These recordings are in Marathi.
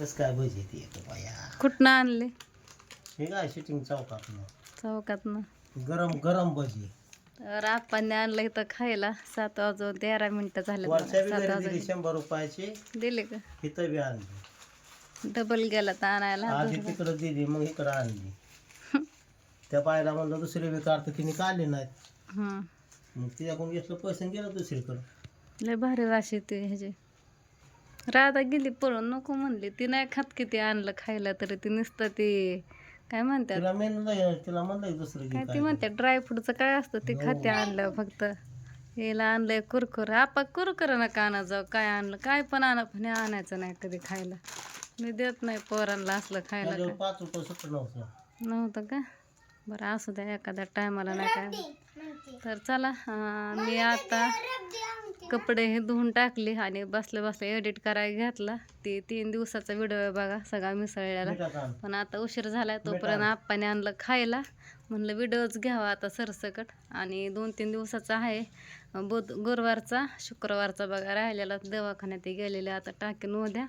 कसं काय भजी ती येतो बाया? कुठनं आणले? हे काय शूटिंग चौकातनं? चौकातनं. गरम गरम भजी. तर आपण आणलं इथं खायला. सात वाजून तेरा मिनिटं झाले वरच्या बी सात घरी दिली वाजून शंभर रुपयाची. दिले का? इथं बी आणली. डबल गेला तर आणायला आधी तिकडं दिली मग इकडं आणली. त्या बायला म्हणलं दुसरी बी काढतं तिने काढली नाहीत. हं. मग तिच्याकडून घेतलं पैसे आणि गेलं दुसरीकडं. लय भारी वास येते ह्याचे. राधा गेली पळून नको म्हणली. ती नाही खात किती आणलं खायला तरी ती नुसतं ती काय म्हणतात? तिला मेन नाही तिला म्हणलं की दुसरं घे काय ती काय म्हणतात ड्रायफ्रूटचं काय असतं? ते खाते आणलं फक्त. हिला आणलंय कुरकुर. आपा कुरकुर नका आणा जाऊ. काय आणलं? काय पण आणा पण हे आणायचं नाही कधी खायला. मी देत नाही पोरांना असलं खायला काय. पाच रुपये सुट नव्हतं. नव्हतं का? बरं असू द्या एखाद्या टायमाला नाही काय. तर चला अं, मी आता कपडे हे धुवून टाकले आणि बसले बसले एडिट करायला घेतला. ती तीन दिवसाचा व्हिडिओ आहे बघा सगळा मिसळलेला. पण आता उशीर झालाय तोपर्यंत आप्पाने आणलं खायला. म्हणलं व्हिडिओच घ्यावा आता सरसकट. आणि दोन तीन दिवसाचा आहे. बुध गुरुवारचा शुक्रवारचा बघा राहिलेला. दवाखान्यात गेलेले आता टाकीन उद्या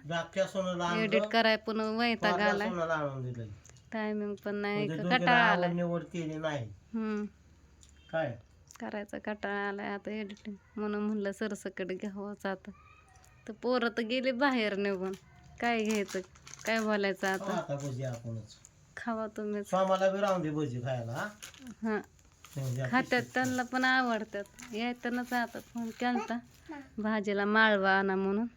एडिट कराय पुन्हा वैताग आलाय. टायमिंग पण नाही म्हणजे कटाळा हम्म. काय? करायचा कटाळा आलाय आता एडिटिंग म्हणून म्हणलं सरसकट घ्यावंच आता. तर पोरं तर गेले बाहेर निघून. काय घ्यायचं? काय बोलायचं आता? आता भजी आपणच. खावा तुम्हीच. स्वामाला बी राहून दे भजी खायला हा. हां. म्हणजे खात्यात त्यांना पण आवडतात. येतानाच आता फोन केलता भाजीला माळवा आणा म्हणून.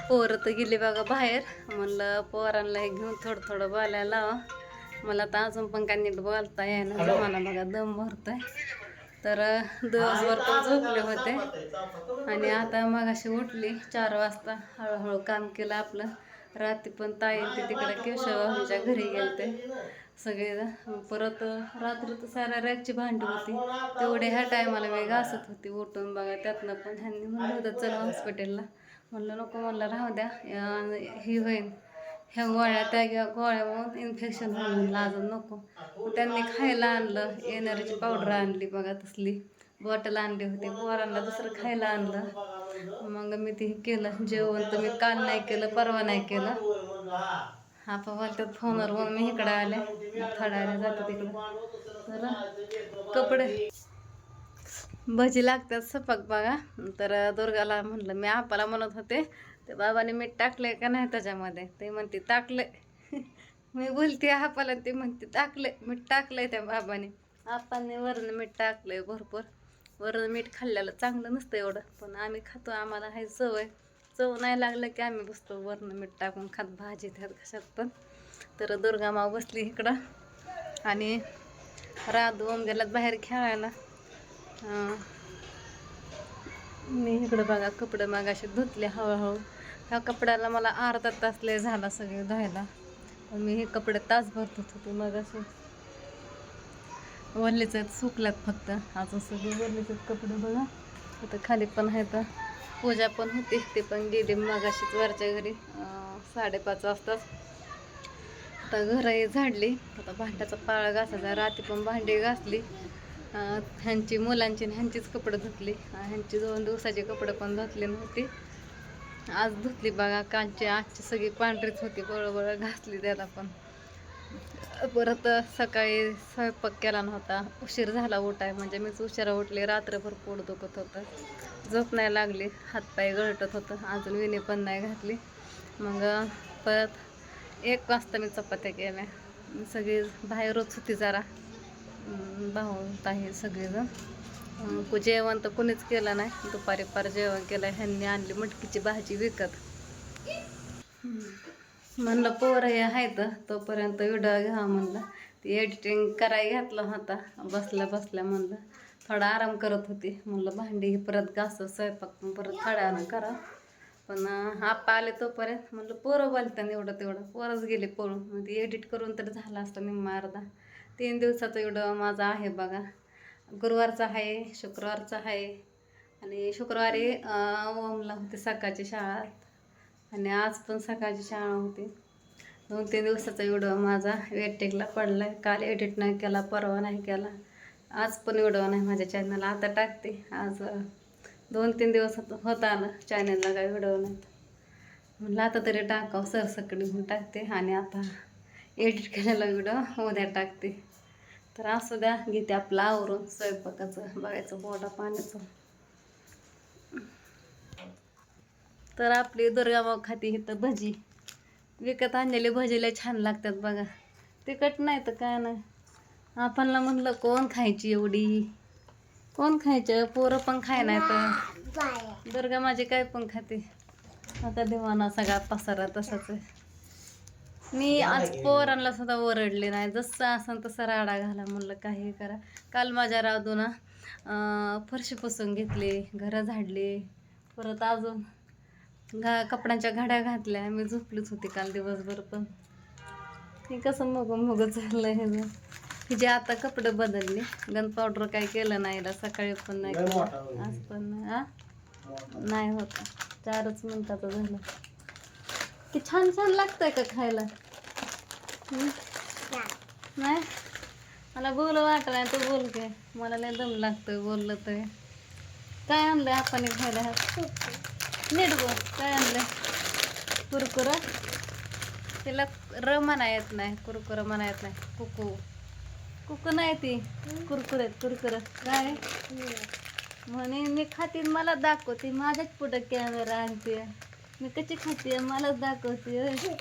पोरं तर गेली बघा बाहेर. म्हणलं पोरांना हे घेऊन थोडं थोडं बोलायला लावा. मला तर अजून पण काय नीट बोलता येईना. जमाना बघा दम भरतोय. तर दिवसभर पण झोपले होते. आणि आता मग अशी उठली चार वाजता हळूहळू काम केलं आपलं. रात्री पण ताई ते तिकडे केशवाच्या घरी गेलते. सगळे परत रात्री तर साऱ्या रॅकची भांडी होती. तेवढे ह्या टायमाला मी घासत होती. उठून बघा त्यातनं पण ह्यांनी म्हणलं होतं चल हॉस्पिटलला म्हणलं नको म्हणलं राहू द्या. ही होईल ह्या गोळ्या त्या घ्या इन्फेक्शन होऊन अजून नको. त्यांनी खायला आणलं एनर्जी पावडर आणली बघा तसली. बॉटल आणली होती पोरांना दुसरं खायला आणलं. मग मी ते केलं जेवण तर मी काल नाही केलं परवा नाही केलं. हा बोलतात फोनवर मी इकडं आले. थोड्या आले जाते तिकडं तर कपडे. भजी लागतात सपक बघा. तर दुर्गाला म्हणलं मी आपाला म्हणत होते ते बाबाने मीठ टाकले का नाही त्याच्यामध्ये? ते म्हणते टाकले मी बोलते आपाला ते म्हणते टाकले मीठ टाकलंय त्या बाबाने. आपाने वरण मीठ टाकलंय भरपूर. वरण मीठ खाल्ल्याला चांगलं नसतं एवढं पण आम्ही खातो आम्हाला हाय सवय चव नाही लागलं की आम्ही बसतो वरण मीठ टाकून खात भाजी त्यात कशात पण. तर दुर्गा माव बसली इकडं. आणि राधू गेल्यात बाहेर खेळायला. मी इकडं बघा कपडे मागाशी धुतले हळूहळू. ह्या कपड्याला मला अर्धा तास लय झाला सगळे धुवायला. पण मी हे कपडे तासभर धुत होते मगाशी. वल्लेच आहेत सुकल्यात फक्त. अजून सगळे वल्लेच आहेत कपडे बघा. आता खाली पण आहेत. पूजा पण होती ते पण गेली मगाशीच वरच्या घरी. साडेपाच वाजताच आता घरही झाडली. आता भांड्याचा पाळा घासायचा. रात्री पण भांडी घासली. ह्यांची मुलांची आणि ह्यांचीच कपडे धुतली. ह्यांची दोन दिवसाचे कपडे पण धुतली नव्हती. आज धुतली बघा कालची आजची सगळी पांढरीच होती बरोबर घासली त्याला पण. परत सकाळी स्वयंपाक केला नव्हता उशीर झाला उठाय म्हणजे मीच उशिरा उठले रात्रभर पोट दुखत होतं. झोप नाही लागली हातपाय गळटत होतं अजून विणी पण नाही घातली. मग परत एक वाजता मी चपात्या केल्या. सगळी बाहेरच होती जरा. भावत भाऊ ताई सगळेजण कु- जेवण तर कोणीच केलं नाही. दुपारी पार जेवण केलं. ह्यांनी आणली मटकीची भाजी विकत. म्हणलं पोरं हे आहेत. तोपर्यंत व्हिडिओ घ्या म्हणलं. ती एडिटिंग करायला घातला होता. बसल्या बसल्या म्हणलं थोडा आराम करत होती. म्हणलं भांडी ही परत घास स्वयंपाक पण परत थोड्यानं करा. पण आपा आप्पा आले तोपर्यंत म्हणलं पोरं बोलतात एवढं तेवढं. पोरंच गेले पळून. मग ती एडिट करून तर झाला असतं निम्मा अर्धा. तीन दिवसाचा व्हिडिओ माझा आहे बघा. गुरुवारचा आहे शुक्रवारचा आहे आणि शुक्रवारी ओमला होती सकाळची शाळा. आणि आज पण सकाळची शाळा होती. दोन तीन दिवसाचा व्हिडिओ माझा वेटेकला पडला आहे काल एडिट नाही केला परवा नाही केला. आज पण व्हिडिओ नाही माझ्या चॅनलला आता टाकते. आज दोन तीन दिवस होत आलं चॅनलला काय व्हिडिओ नाही. म्हटलं आता तरी टाकावं सरसकडी म्हणून टाकते. आणि आता एडिट केलेला व्हिडिओ उद्या टाकते. तर असू द्या घेते आपलं आवरून स्वयंपाकाचं बघायचं बोडा पाण्याचं. तर आपली दुर्गामाव खाती इथं भजी. विकत आणलेली भजीला छान लागतात बघा. तिखट नाही तर काय नाही. आपणला म्हणलं कोण खायची एवढी? कोण खायचं? पोरं पण खाय नाही तर. दुर्गा माझी काय पण खाते. आता देवाना सगळा पसारा तसाच आहे. मी आज पोरांना सुद्धा ओरडले नाही. जसं असं तसं राडा घाला म्हणलं काही करा. काल माझ्या राधूना फरशी पुसून घेतले घरं झाडले. परत अजून घा कपड्यांच्या घड्या घातल्या. मी झोपलीच होती काल दिवसभर पण. हे कसं मग मग चाललंय हे जे आता कपडे बदलले. गन पावडर काय केलं नाही. सकाळी पण नाही. आज पण हा? नाही होत. चारच मिनिटाचं झालं. की छान छान लागतंय का खायला? नाही? मला बोल वाटत नाही तू बोल काय मला लय दम लागतोय बोललं तर. काय आणलंय आपण खायला? नीट बोल काय आणलंय? कुरकुरा? तिला र म्हणा येत नाही कुरकुरा म्हणा येत नाही. कुकू. कुकू नाही ती. कुरकुरे कुरकुर. काय? म्हणे मी खाते आणि मला दाखवते माझ्याच पुढं कॅमेरा आणते मी कशी खाते मलाच दाखवते.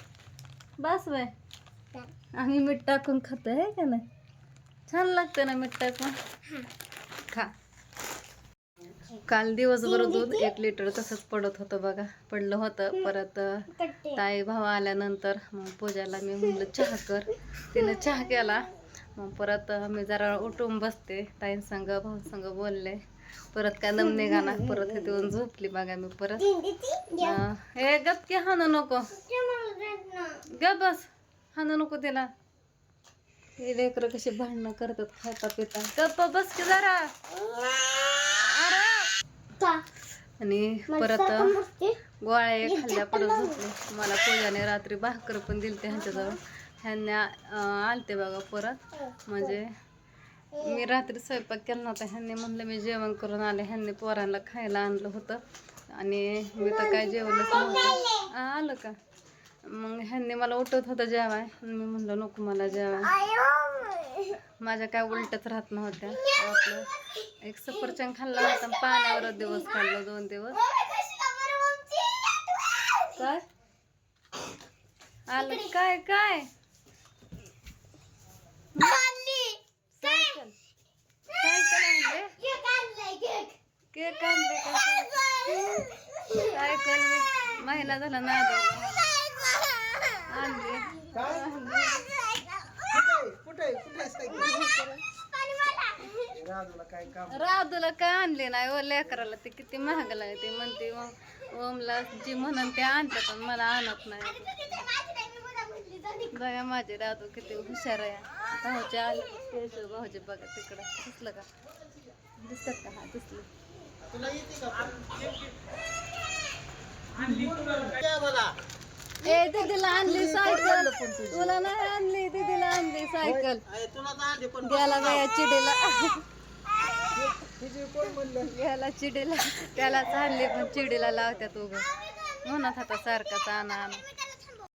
बस बाय. आम्ही मीठ टाकून खातो आहे का नाही? छान लागतं ना मीठ टाकून. खा. काल दिवसभर दूध एक लिटर तसंच पडत होतं बघा. पडलं होतं परत ताई भाव आल्यानंतर मग पूजाला मी म्हणलं चहा कर. तिनं चहा केला. मग परत मी जरा उठून बसते. ताईन संग भाऊ संग बोलले. परत काय दम निघाना परत इथे येऊन झोपली बघा मी परत. हे. गप की हाणू नको. गप बस. हाणू नको तिला. हे लेकरं कशी भांडणं करतात खाता पिता गप्प बस की जरा. आणि परत गोळ्या खाल्ल्या परत झोपले. मला पूजाने रात्री भाकर पण दिली ते ह्यांच्याजवळ. ह्यांना आलते बघा परत. म्हणजे मी रात्री स्वयंपाक केला नव्हता. ह्यांनी म्हणलं मी जेवण करून आले. ह्यांनी पोरांना खायला आणलं होतं. आणि मी तर काय जेवलंच नव्हतं. आलं का? मग ह्यांनी मला उठवत होतं जेवाय. मी म्हणलं नको मला जेवाय. माझ्या काय उलटच राहत नव्हत्या. आपलं एक सफरचंद खाल्ला होता. पाण्यावर दिवस खाल्लो दोन दिवस. काय? आलं. काय काय? केक आणले सायकल महिना झाला ना आणली काय राजूला काय राधूला काय आणली नाही ओ लेकराला ते किती महाग लागते म्हणते ओ- ओमला जी म्हणून ते आणतात पण मला आणत नाही. बघा माझे दादू किती हुशार आहे. भाऊचे आले. केशव भाऊचे बघा तिकडं. दिसलं का? दिसतात का? हा दिसलं. तुला ए दीदीला आणली सायकल. तुला नाही आणली दीदीला आणली सायकल. अरे तुला गेला बाया चिडीला. घ्यायला चिडीला. त्याला चालली पण चिडीला लावत्यात उगं म्हणत होता सारखा आणा आणा